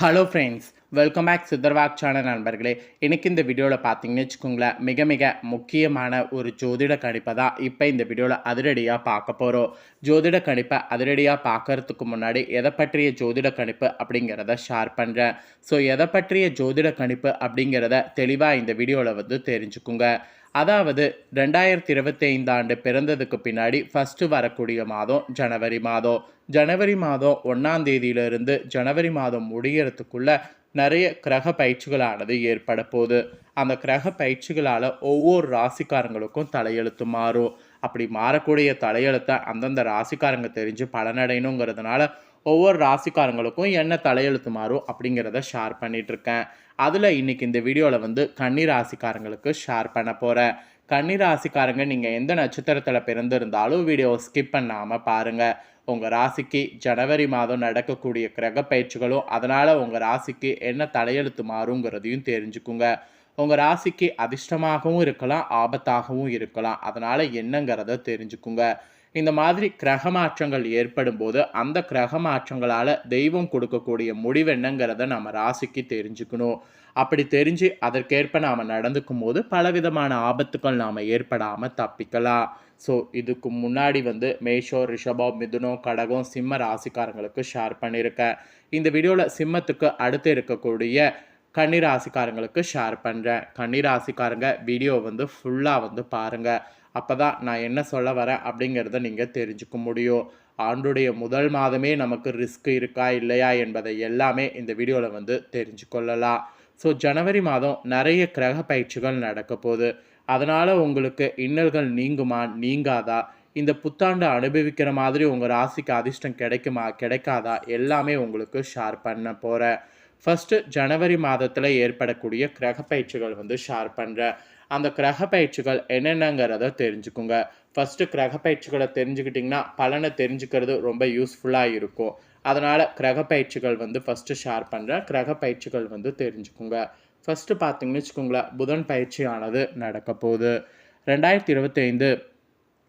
Hello friends welcome back சித்தர்வாக் channel நண்பர்களே. எனக்கு இந்த வீடியோவில் பார்த்தீங்கன்னு வச்சுக்கோங்களேன் மிக மிக முக்கியமான ஒரு ஜோதிட கணிப்பை தான் இப்போ இந்த வீடியோவில் அதிரடியாக பார்க்க போகிறோம் ஜோதிட கணிப்பை அதிரடியாக பார்க்கறதுக்கு முன்னாடி எதை பற்றிய ஜோதிட கணிப்பு அப்படிங்கிறத ஷேர் பண்ணுறேன் ஸோ எதை பற்றிய ஜோதிட கணிப்பு அப்படிங்கிறத தெளிவாக இந்த வீடியோவில் வந்து தெரிஞ்சுக்குங்க. அதாவது ரெண்டாயிரத்தி இருபத்தி ஐந்து ஆண்டு பிறந்ததுக்கு பின்னாடி ஃபஸ்ட்டு வரக்கூடிய மாதம் ஜனவரி மாதம். ஜனவரி மாதம் ஒன்றாம் தேதியிலிருந்து ஜனவரி மாதம் முடிகிறதுக்குள்ள நிறைய கிரக பயிற்சிகளானது ஏற்பட போகுது. அந்த கிரக பயிற்சிகளால் ஒவ்வொரு ராசிக்காரங்களுக்கும் தலையெழுத்து மாறும். அப்படி மாறக்கூடிய தலையெழுத்தை அந்தந்த ராசிக்காரங்க தெரிஞ்சு பலனடையணுங்கிறதுனால ஒவ்வொரு ராசிக்காரங்களுக்கும் என்ன தலையெழுத்து மாறும் அப்படிங்கிறத ஷேர் பண்ணிகிட்ருக்கேன் அதில் இன்னைக்கு இந்த வீடியோவில் வந்து கன்னிராசிக்காரங்களுக்கு ஷேர் பண்ண போகிறேன் கன்னிராசிக்காரங்க நீங்கள் எந்த நட்சத்திரத்தில் பிறந்திருந்தாலும் வீடியோ ஸ்கிப் பண்ணாமல் பாருங்கள் உங்கள் ராசிக்கு ஜனவரி மாதம் நடக்கக்கூடிய கிரக பயிற்சிகளும் அதனால் உங்கள் ராசிக்கு என்ன தலையெழுத்து மாறுங்கிறதையும் தெரிஞ்சுக்குங்க. உங்கள் ராசிக்கு அதிர்ஷ்டமாகவும் இருக்கலாம் ஆபத்தாகவும் இருக்கலாம். அதனால் என்னங்கிறத தெரிஞ்சுக்குங்க. இந்த மாதிரி கிரக மாற்றங்கள் ஏற்படும் போது அந்த கிரக மாற்றங்களால் தெய்வம் கொடுக்கக்கூடிய முடிவென்னங்கிறத நம்ம ராசிக்கு தெரிஞ்சுக்கணும். அப்படி தெரிஞ்சு அதற்கேற்ப நாம் நடந்துக்கும் போது பலவிதமான ஆபத்துக்கள் நாம் ஏற்படாமல் தப்பிக்கலாம். ஸோ இதுக்கு முன்னாடி வந்து மேஷோ ரிஷபோ மிதுனோ கடகம் சிம்ம ராசிக்காரங்களுக்கு ஷேர் பண்ணியிருக்கேன். இந்த வீடியோவில் சிம்மத்துக்கு அடுத்து இருக்கக்கூடிய கன்னி ராசிக்காரங்களுக்கு ஷேர் பண்ணுறேன் கன்னி ராசிக்காரங்க வீடியோ வந்து ஃபுல்லாக வந்து பாருங்கள் அப்போ தான் நான் என்ன சொல்ல வரேன் அப்படிங்கிறத நீங்கள் தெரிஞ்சுக்க முடியும். ஆண்டுடைய முதல் மாதமே நமக்கு ரிஸ்க் இருக்கா இல்லையா என்பதை எல்லாமே இந்த வீடியோவில் வந்து தெரிஞ்சு கொள்ளலாம் ஸோ ஜனவரி மாதம் நிறைய கிரக பயிற்சிகள் நடக்க போகுது. அதனால் உங்களுக்கு இன்னல்கள் நீங்குமா நீங்காதா? இந்த புத்தாண்டு அனுபவிக்கிற மாதிரி உங்கள் ராசிக்கு அதிர்ஷ்டம் கிடைக்குமா கிடைக்காதா? எல்லாமே உங்களுக்கு ஷேர் பண்ண போகிறேன் ஃபஸ்ட்டு ஜனவரி மாதத்தில் ஏற்படக்கூடிய கிரக பயிற்சிகள் வந்து ஷேர் பண்ணுறேன் அந்த கிரக பயிற்சிகள் என்னென்னங்கிறத தெரிஞ்சுக்குங்க. ஃபஸ்ட்டு கிரக பயிற்சிகளை தெரிஞ்சுக்கிட்டிங்கன்னா பலனை தெரிஞ்சுக்கிறது ரொம்ப யூஸ்ஃபுல்லாக இருக்கும். அதனால் கிரக பயிற்சிகள் வந்து ஃபஸ்ட்டு ஷேர் பண்ணுறேன் கிரக பயிற்சிகள் வந்து தெரிஞ்சுக்குங்க. ஃபஸ்ட்டு பார்த்தீங்கன்னு வச்சுக்கோங்களேன் புதன் பயிற்சியானது நடக்க போகுது. ரெண்டாயிரத்தி இருபத்தைந்து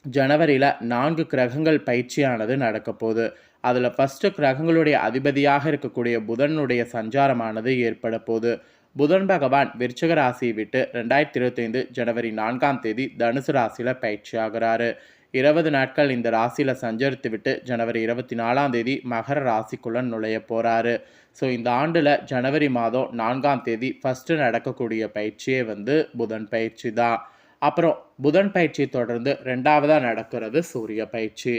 ஜனவரியில் நான்கு கிரகங்கள் பயிற்சியானது நடக்க போகுது. அதில் ஃபஸ்ட்டு கிரகங்களுடைய அதிபதியாக இருக்கக்கூடிய புதனுடைய சஞ்சாரமானது ஏற்பட போகுது. புதன் பகவான் விருச்சக ராசியை விட்டு ரெண்டாயிரத்தி இருபத்தைந்து ஜனவரி நான்காம் தேதி தனுசு ராசியில் பயிற்சி ஆகிறாரு. இருபது நாட்கள் இந்த ராசியில் சஞ்சரித்து விட்டு ஜனவரி இருபத்தி நாலாம் தேதி மகர ராசிக்குள்ள நுழைய போகிறாரு ஸோ இந்த ஆண்டில் ஜனவரி மாதம் நான்காம் தேதி ஃபஸ்ட்டு நடக்கக்கூடிய பயிற்சியே வந்து புதன் பயிற்சி தான். அப்புறம் புதன் பயிற்சி தொடர்ந்து ரெண்டாவதாக நடக்கிறது சூரிய பயிற்சி.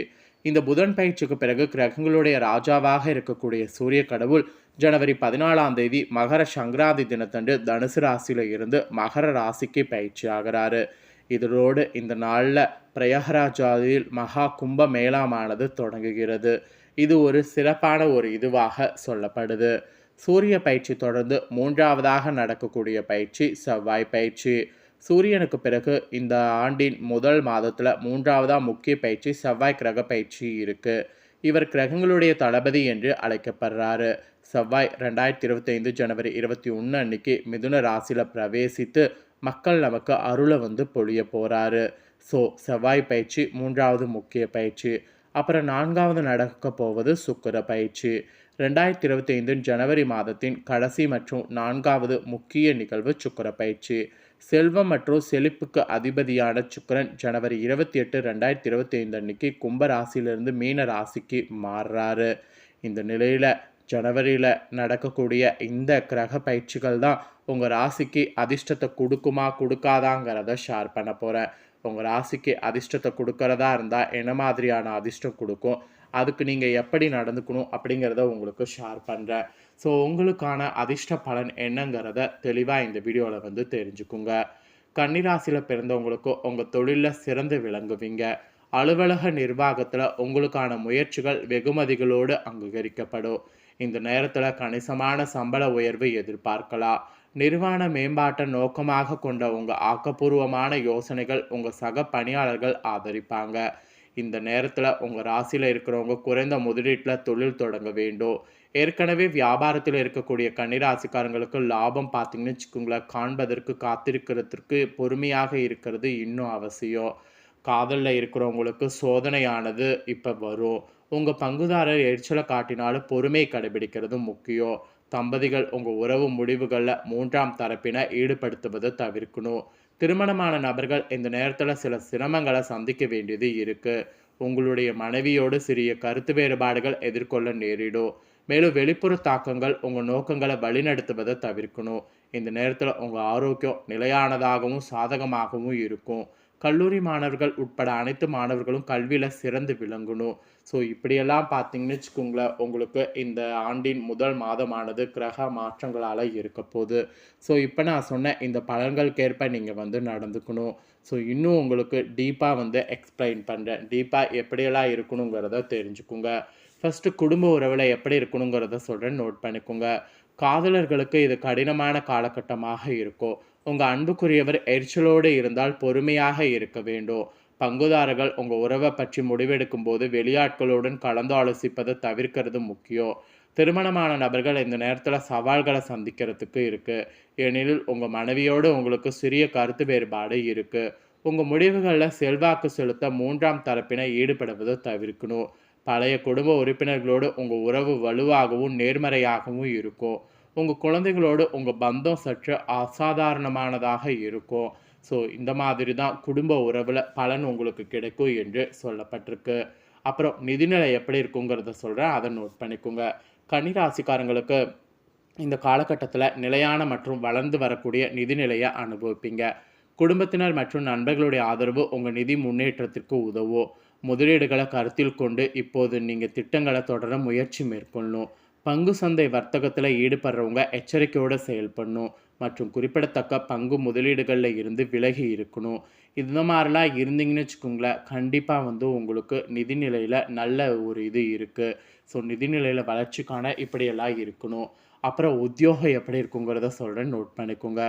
இந்த புதன் பயிற்சிக்கு பிறகு கிரகங்களுடைய ராஜாவாக இருக்கக்கூடிய சூரிய கடவுள் ஜனவரி பதினாலாம் தேதி மகர சங்கராந்தி தினத்தன்று தனுசு ராசியில் இருந்து மகர ராசிக்கு பயிற்சி ஆகிறாரு. இதனோடு இந்த நாளில் பிரயகராஜாதியில் மகா கும்ப மேளாமானது தொடங்குகிறது. இது ஒரு சிறப்பான ஒரு இதுவாக சொல்லப்படுது. சூரிய பயிற்சி தொடர்ந்து மூன்றாவதாக நடக்கக்கூடிய பயிற்சி செவ்வாய் பயிற்சி. சூரியனுக்கு பிறகு இந்த ஆண்டின் முதல் மாதத்தில் மூன்றாவதாக முக்கிய பயிற்சி செவ்வாய் கிரக பயிற்சி இருக்குது இவர் கிரகங்களுடைய தளபதி என்று அழைக்கப்படுறாரு. செவ்வாய் ரெண்டாயிரத்தி இருபத்தைந்து ஜனவரி இருபத்தி ஒன்று அன்னைக்கு மிதுன ராசியில் பிரவேசித்து மக்கள் நமக்கு அருளை வந்து பொழிய போகிறாரு ஸோ செவ்வாய் பயிற்சி மூன்றாவது முக்கிய பயிற்சி. அப்புறம் நான்காவது நடக்க போவது சுக்கர பயிற்சி. ரெண்டாயிரத்தி இருபத்தி ஐந்து ஜனவரி மாதத்தின் கடைசி மற்றும் நான்காவது முக்கிய நிகழ்வு சுக்கர பயிற்சி. செல்வம் மற்றும் செழிப்புக்கு அதிபதியான சுக்கரன் ஜனவரி இருபத்தி எட்டு ரெண்டாயிரத்தி இருபத்தி ஐந்து அன்னைக்கு கும்ப ராசியிலிருந்து மீன ராசிக்கு மாறுறாரு. இந்த நிலையில் ஜனவரியில் நடக்கக்கூடிய இந்த கிரக பயிற்சிகள் தான் உங்கள் ராசிக்கு அதிர்ஷ்டத்தை கொடுக்குமா கொடுக்காதாங்கிறத ஷேர் பண்ண போகிறேன் உங்கள் ராசிக்கு அதிர்ஷ்டத்தை கொடுக்கறதா இருந்தால் என்ன மாதிரியான அதிர்ஷ்டம் கொடுக்கும்? அதுக்கு நீங்கள் எப்படி நடந்துக்கணும் அப்படிங்கிறத உங்களுக்கு ஷேர் பண்ணுறேன் ஸோ உங்களுக்கான அதிர்ஷ்ட பலன் என்னங்கிறத தெளிவாக இந்த வீடியோவில் வந்து தெரிஞ்சுக்குங்க. கன்னிராசியில் பிறந்தவங்களுக்கும் உங்கள் தொழிலில் சிறந்து விளங்குவீங்க. அலுவலக நிர்வாகத்தில் உங்களுக்கான முயற்சிகள் வெகுமதிகளோடு அங்கீகரிக்கப்படும். இந்த நேரத்தில் கணிசமான சம்பள உயர்வு எதிர்பார்க்கலாம். நிர்வாண மேம்பாட்டை நோக்கமாக கொண்ட உங்கள் ஆக்கப்பூர்வமான யோசனைகள் உங்கள் சக பணியாளர்கள் ஆதரிப்பாங்க. இந்த நேரத்தில் உங்கள் ராசியில் இருக்கிறவங்க குறைந்த முதலீட்டில் தொழில் தொடங்க வேண்டும். ஏற்கனவே வியாபாரத்தில் இருக்கக்கூடிய கன்னிராசிக்காரங்களுக்கு லாபம் பார்த்தீங்கன்னு வச்சுக்கோங்களேன். காண்பதற்கு காத்திருக்கிறதுக்கு பொறுமையாக இருக்கிறது இன்னும் அவசியம். காதலில் இருக்கிறவங்களுக்கு சோதனையானது இப்போ வரும். உங்கள் பங்குதாரர் எரிச்சலை காட்டினாலும் பொறுமை கடைபிடிக்கிறது முக்கியம். தம்பதிகள் உங்கள் உறவு முடிவுகளில் மூன்றாம் தரப்பினை ஈடுபடுத்துவதை தவிர்க்கணும். திருமணமான நபர்கள் இந்த நேரத்தில் சில சிரமங்களை சந்திக்க வேண்டியது இருக்குது உங்களுடைய மனைவியோடு சிறிய கருத்து வேறுபாடுகள் எதிர்கொள்ள நேரிடும். மேலும் வெளிப்புற தாக்கங்கள் உங்கள் நோக்கங்களை வழிநடத்துவதை தவிர்க்கணும். இந்த நேரத்தில் உங்கள் ஆரோக்கியம் நிலையானதாகவும் சாதகமாகவும் இருக்கும். கல்லூரி மாணவர்கள் உட்பட அனைத்து மாணவர்களும் கல்வியில் சிறந்து விளங்கணும். ஸோ இப்படியெல்லாம் பார்த்தீங்கன்னு வச்சுக்கோங்களேன் உங்களுக்கு இந்த ஆண்டின் முதல் மாதமானது கிரக மாற்றங்களால் இருக்க போகுது. ஸோ இப்போ நான் சொன்ன இந்த பலன்களுக்கேற்ப நீங்கள் வந்து நடந்துக்கணும். ஸோ இன்னும் உங்களுக்கு டீப்பாக வந்து எக்ஸ்பிளைன் பண்ணுறேன் டீப்பாக எப்படியெல்லாம் இருக்கணுங்கிறத தெரிஞ்சுக்குங்க. ஃபஸ்ட்டு குடும்ப உறவில் எப்படி இருக்கணுங்கிறத சொல்கிறேன் நோட் பண்ணிக்கோங்க. காதலர்களுக்கு இது கடினமான காலகட்டமாக இருக்கும். உங்கள் அன்புக்குரியவர் எரிச்சலோடு இருந்தால் பொறுமையாக இருக்க வேண்டும். பங்குதாரர்கள் உங்கள் உறவை பற்றி முடிவெடுக்கும் போது வெளியாட்களுடன் கலந்து ஆலோசிப்பதை தவிர்க்கிறது முக்கியம். திருமணமான நபர்கள் இந்த நேரத்தில் சவால்களை சந்திக்கிறதுக்கு இருக்குது ஏனெனில் உங்கள் மனைவியோடு உங்களுக்கு சிறிய கருத்து வேறுபாடு இருக்குது உங்கள் முடிவுகளில் செல்வாக்கு செலுத்த மூன்றாம் தரப்பினை ஈடுபடுவதை தவிர்க்கணும். பழைய குடும்ப உறுப்பினர்களோடு உங்கள் உறவு வலுவாகவும் நேர்மறையாகவும் இருக்கும். உங்கள் குழந்தைகளோடு உங்கள் பந்தம் சற்று அசாதாரணமானதாக இருக்கும். ஸோ இந்த மாதிரி தான் குடும்ப உறவில் பலன் உங்களுக்கு கிடைக்கும் என்று சொல்லப்பட்டிருக்கு. அப்புறம் நிதிநிலை எப்படி இருக்குங்கிறத சொல்கிறேன் அதை நோட் பண்ணிக்கோங்க. கன்னிராசிக்காரங்களுக்கு இந்த காலகட்டத்தில் நிலையான மற்றும் வளர்ந்து வரக்கூடிய நிதிநிலையை அனுபவிப்பீங்க. குடும்பத்தினர் மற்றும் நண்பர்களுடைய ஆதரவு உங்கள் நிதி முன்னேற்றத்திற்கு உதவும். முதலீடுகளை கருத்தில் கொண்டு இப்போது நீங்கள் திட்டங்களை தொடர முயற்சி மேற்கொள்ளணும். பங்கு சந்தை வர்த்தகத்தில் ஈடுபடுறவங்க எச்சரிக்கையோடு செயல்படணும். மற்றும் குறிப்பிடத்தக்க பங்கு முதலீடுகளில் இருந்து விலகி இருக்கணும். இந்த மாதிரிலாம் இருந்தீங்கன்னு வச்சுக்கோங்களேன் கண்டிப்பாக வந்து உங்களுக்கு நிதிநிலையில் நல்ல ஒரு இது இருக்குது ஸோ நிதிநிலையில் வளர்ச்சிக்கான இப்படியெல்லாம் இருக்கணும். அப்புறம் உத்தியோகம் எப்படி இருக்குங்கிறத சொல்கிறேன் நோட் பண்ணிக்கோங்க.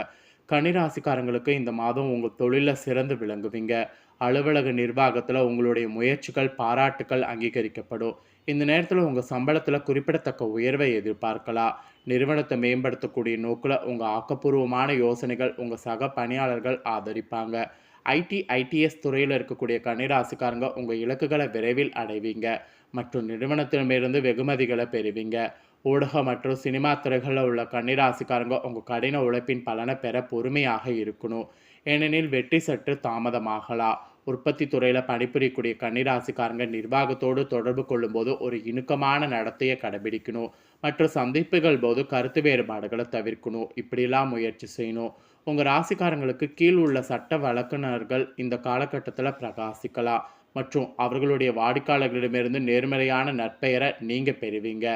கனிராசிக்காரங்களுக்கு இந்த மாதம் உங்கள் தொழிலில் சிறந்து விளங்குவீங்க. அலுவலக நிர்வாகத்தில் உங்களுடைய முயற்சிகள் பாராட்டுக்கள் அங்கீகரிக்கப்படும். இந்த நேரத்தில் உங்கள் சம்பளத்தில் குறிப்பிடத்தக்க உயர்வை எதிர்பார்க்கலாம் நிறுவனத்தை மேம்படுத்தக்கூடிய நோக்கில் உங்கள் ஆக்கப்பூர்வமான யோசனைகள் உங்கள் சக பணியாளர்கள் ஆதரிப்பாங்க. ஐடி ஐடிஎஸ் துறையில் இருக்கக்கூடிய கன்னிராசிக்காரங்க உங்கள் இலக்குகளை விரைவில் அடைவீங்க. மற்றும் நிறுவனத்திடமிருந்து வெகுமதிகளை பெறுவீங்க. ஊடக மற்றும் சினிமா துறைகளில் உள்ள கன்னிராசிக்காரங்க உங்கள் கடின உழைப்பின் பலனை பெற பொறுமையாக இருக்கணும். ஏனெனில் வெற்றி சற்று தாமதமாகலாம் உற்பத்தி துறையில் பணிபுரியக்கூடிய கன்னிராசிக்காரங்க நிர்வாகத்தோடு தொடர்பு கொள்ளும்போது ஒரு இணுக்கமான நடத்தையை கடைபிடிக்கணும். மற்றும் சந்திப்புகள் போது கருத்து வேறுபாடுகளை தவிர்க்கணும். இப்படிலாம் முயற்சி செய்யணும். உங்கள் ராசிக்காரங்களுக்கு கீழ் உள்ள சட்ட வழக்குனர்கள் இந்த காலகட்டத்தில் பிரகாசிக்கலாம். மற்றும் அவர்களுடைய வாடிக்கையாளர்களிடமிருந்து நேர்மறையான நற்பெயரை நீங்கள் பெறுவீங்க.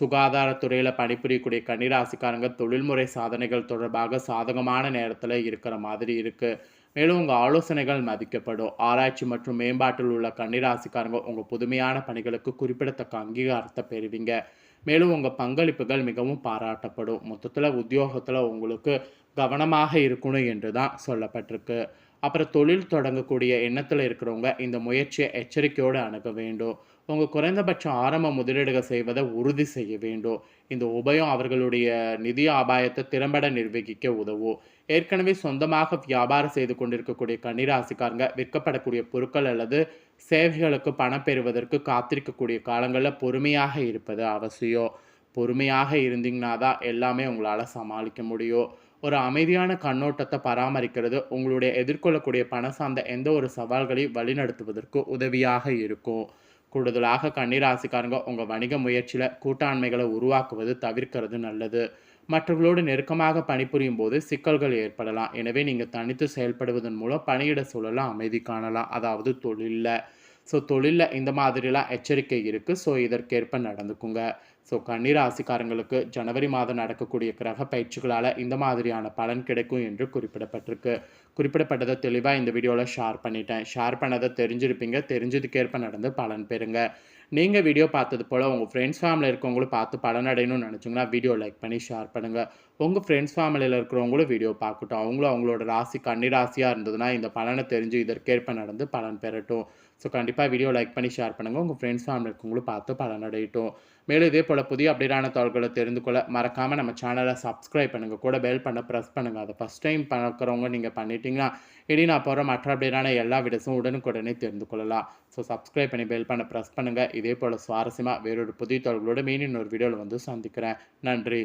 சுகாதாரத்துறையில் பணிபுரியக்கூடிய கன்னிராசிக்காரங்க தொழில்முறை சாதனைகள் தொடர்பாக சாதகமான நேரத்தில் இருக்கிற மாதிரி இருக்குது மேலும் உங்கள் ஆலோசனைகள் மதிக்கப்படும். ஆராய்ச்சி மற்றும் மேம்பாட்டில் உள்ள கன்னிராசிக்காரங்க உங்கள் புதுமையான பணிகளுக்கு குறிப்பிடத்தக்க அங்கீகாரத்தை பெறுவீங்க. மேலும் உங்கள் பங்களிப்புகள் மிகவும் பாராட்டப்படும். மொத்தத்தில் உத்தியோகத்தில் உங்களுக்கு கவனமாக இருக்கணும் என்று தான் சொல்லப்பட்டிருக்கு. அப்புறம் தொழில் தொடங்கக்கூடிய எண்ணத்தில் இருக்கிறவங்க இந்த முயற்சியை எச்சரிக்கையோடு அணுக வேண்டும். உங்கள் குறைந்தபட்சம் ஆரம்ப முதலீடுகள் செய்வதை உறுதி செய்ய வேண்டும். இந்த உபயம் அவர்களுடைய நிதி ஆபாயத்தை திறம்பட நிர்வகிக்க உதவும். ஏற்கனவே சொந்தமாக வியாபாரம் செய்து கொண்டிருக்கக்கூடிய கன்னிராசிக்காரங்க விற்கப்படக்கூடிய பொருட்கள் அல்லது சேவைகளுக்கு பணம் பெறுவதற்கு காத்திருக்கக்கூடிய காலங்களில் பொறுமையாக இருப்பது அவசியம். பொறுமையாக இருந்தீங்கன்னா தான் எல்லாமே உங்களால் சமாளிக்க முடியும். ஒரு அமைதியான கண்ணோட்டத்தை பராமரிக்கிறது உங்களுடைய எதிர்கொள்ளக்கூடிய பணம் சார்ந்த எந்த ஒரு சவால்களையும் வழிநடத்துவதற்கு உதவியாக இருக்கும். கூடுதலாக கன்னிராசிக்காரங்க உங்கள் வணிக முயற்சியில் கூட்டாண்மைகளை உருவாக்குவது தவிர்க்கிறது நல்லது. மற்றவர்களோடு நெருக்கமாக பணிபுரியும் போது சிக்கல்கள் ஏற்படலாம். எனவே நீங்கள் தனித்து செயல்படுவதன் மூலம் பணியிட சூழலை அமைதி காணலாம். அதாவது தொழிலில். ஸோ தொழிலில் இந்த மாதிரிலாம் எச்சரிக்கை இருக்குது ஸோ இதற்கேற்ப நடந்துக்குங்க. ஸோ கன்னிராசிக்காரங்களுக்கு ஜனவரி மாதம் நடக்கக்கூடிய கிரக பயிற்சிகளால் இந்த மாதிரியான பலன் கிடைக்கும் என்று குறிப்பிடப்பட்டிருக்கு. குறிப்பிடப்பட்டதை தெளிவாக இந்த வீடியோவில் ஷேர் பண்ணிட்டேன். ஷேர் பண்ணதை தெரிஞ்சிருப்பீங்க. தெரிஞ்சதுக்கேற்ப நடந்து பலன் பெறுங்க. நீங்கள் வீடியோ பார்த்தது போல் உங்கள் ஃப்ரெண்ட்ஸ் ஃபேமிலியில் இருக்கவங்களும் பார்த்து பலன் அடையணும்னு நினச்சிங்கன்னா வீடியோ லைக் பண்ணி ஷேர் பண்ணுங்கள் உங்கள் ஃப்ரெண்ட்ஸ் ஃபேமிலியில் இருக்கிறவங்களும் வீடியோ பார்க்கட்டும். அவங்களும் அவங்களோட ராசி கன்னி ராசியாக இருந்ததுன்னா இந்த பலனை தெரிஞ்சு இதற்கேற்ப நடந்து பலன் பெறட்டும். ஸோ கண்டிப்பாக வீடியோ லைக் பண்ணி ஷேர் பண்ணுங்கள் உங்கள் ஃப்ரெண்ட்ஸ் ஃபேமிலி இருக்கவங்களும் பார்த்து பலன் மேலும் இதே போல் புதிய அப்டேட்டான தகவல்களை தெரிந்து கொள்ள மறக்காமல் நம்ம சேனலை சப்ஸ்கிரைப் பண்ணுங்கள் கூட பெல் பண்ண ப்ரெஸ் பண்ணுங்கள் அதை ஃபஸ்ட் டைம் பார்க்குறவங்க நீங்கள் பண்ணிட்டீங்கன்னா இனி நான் போகிற மற்ற அப்டேட்டான எல்லா வீடியோஸும் உடனுக்குடனே தெரிந்து கொள்ளலாம். ஸோ சப்ஸ்கிரைப் பண்ணி பெல் பண்ண ப்ரெஸ் பண்ணுங்கள் இதே போல் சுவாரஸ்யமாக வேறொரு புதிய தொடர்களோட மீன் இன்னொரு வீடியோவில் வந்து சந்திக்கிறேன். நன்றி.